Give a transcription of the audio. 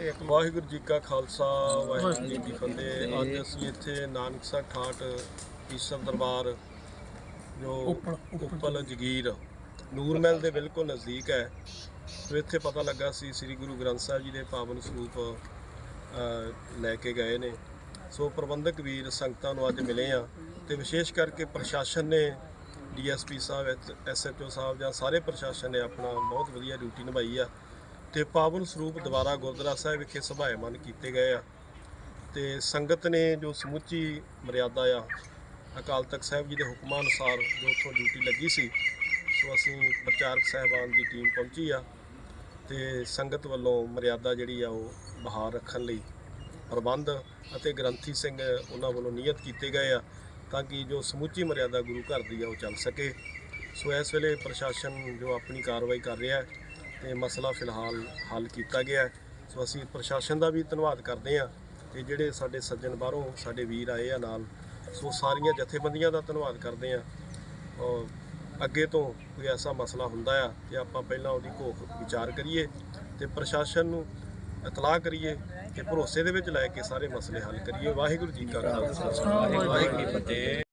ਇੱਕ ਵਾਹਿਗੁਰੂ ਜੀ ਕਾ ਖਾਲਸਾ ਵਾਹਿਗੁਰੂ ਜੀ ਕੀ ਫਤਿਹ। ਅੱਜ ਅਸੀਂ ਇੱਥੇ ਨਾਨਕਸਰ ਠਾਟ ਈਸਰ ਦਰਬਾਰ ਜੋ ਉੱਪਲ ਜਗੀਰ ਨੂਰਮਹਿਲ ਦੇ ਬਿਲਕੁਲ ਨਜ਼ਦੀਕ ਹੈ। ਸੋ ਇੱਥੇ ਪਤਾ ਲੱਗਾ ਸੀ ਸ੍ਰੀ ਗੁਰੂ ਗ੍ਰੰਥ ਸਾਹਿਬ ਜੀ ਦੇ ਪਾਵਨ ਸਰੂਪ ਲੈ ਕੇ ਗਏ ਨੇ। ਸੋ ਪ੍ਰਬੰਧਕ ਵੀਰ ਸੰਗਤਾਂ ਨੂੰ ਅੱਜ ਮਿਲੇ ਆ ਤੇ ਵਿਸ਼ੇਸ਼ ਕਰਕੇ ਪ੍ਰਸ਼ਾਸਨ ਨੇ ਡੀਐਸਪੀ ਸਾਹਿਬ ਐਸਐਚਓ ਸਾਹਿਬ ਜਾਂ ਸਾਰੇ ਪ੍ਰਸ਼ਾਸਨ ਨੇ ਆਪਣਾ ਬਹੁਤ ਵਧੀਆ ਡਿਊਟੀ ਨਿਭਾਈ ਆ। ਤੇ ਪਾਵਨ ਸਰੂਪ ਦੁਆਰਾ ਗੁਰਦੁਆਰਾ ਸਾਹਿਬ ਵਿਖੇ ਸਭਾਇਮਾਨ ਕੀਤੇ ਗਏ ਆ। ਤੇ ਸੰਗਤ ਨੇ ਜੋ ਸਮੁੱਚੀ ਮਰਿਆਦਾ ਆ, ਅਕਾਲ ਤਖਤ ਸਾਹਿਬ ਜੀ ਦੇ ਹੁਕਮਾਂ ਅਨੁਸਾਰ ਜੋ ਉੱਥੋਂ ਡਿਊਟੀ ਲੱਗੀ ਸੀ, ਸੋ ਅਸੀਂ ਪ੍ਰਚਾਰਕ ਸਾਹਿਬਾਨ ਦੀ ਟੀਮ ਪਹੁੰਚੀ ਆ ਤੇ ਸੰਗਤ ਵੱਲੋਂ ਮਰਿਆਦਾ ਜਿਹੜੀ ਆ ਉਹ ਬਹਾਲ ਰੱਖਣ ਲਈ ਪ੍ਰਬੰਧ ਅਤੇ ਗ੍ਰੰਥੀ ਸਿੰਘ ਉਹਨਾਂ ਵੱਲੋਂ ਨਿਯਤ ਕੀਤੇ ਗਏ ਆ ਤਾਂ ਕਿ ਜੋ ਸਮੁੱਚੀ ਮਰਿਆਦਾ ਗੁਰੂ ਘਰ ਦੀ ਆ ਉਹ ਚੱਲ ਸਕੇ। ਸੋ ਇਸ ਵੇਲੇ ਪ੍ਰਸ਼ਾਸਨ ਜੋ ਆਪਣੀ ਕਾਰਵਾਈ ਕਰ ਰਿਹਾ ਹੈ ਤੇ ਮਸਲਾ ਫਿਲਹਾਲ ਹੱਲ ਕੀਤਾ ਗਿਆ ਹੈ। ਸੋ ਅਸੀਂ ਪ੍ਰਸ਼ਾਸਨ ਦਾ ਵੀ ਧੰਨਵਾਦ ਕਰਦੇ ਹਾਂ ਤੇ ਜਿਹੜੇ ਸਾਡੇ ਸੱਜਣ ਬਾਹਰੋਂ ਸਾਡੇ ਵੀਰ ਆਏ ਆ ਨਾਲ। ਸੋ ਸਾਰੀਆਂ ਜਥੇਬੰਦੀਆਂ ਦਾ ਧੰਨਵਾਦ ਕਰਦੇ ਹਾਂ। ਔਰ ਅੱਗੇ ਤੋਂ ਕੋਈ ਐਸਾ ਮਸਲਾ ਹੁੰਦਾ ਆ ਕਿ ਆਪਾਂ ਪਹਿਲਾਂ ਉਹਦੀ ਘੋਖ ਵਿਚਾਰ ਕਰੀਏ ਤੇ ਪ੍ਰਸ਼ਾਸਨ ਨੂੰ ਇਤਲਾਹ ਕਰੀਏ ਕਿ ਭਰੋਸੇ ਦੇ ਵਿੱਚ ਲੈ ਕੇ ਸਾਰੇ ਮਸਲੇ ਹੱਲ ਕਰੀਏ। ਵਾਹਿਗੁਰੂ ਜੀ ਕਾ ਖਾਲਸਾ। ਵਾਹਿਗੁਰੂ ਜੀ ਕੀ ਫਤਿਹ।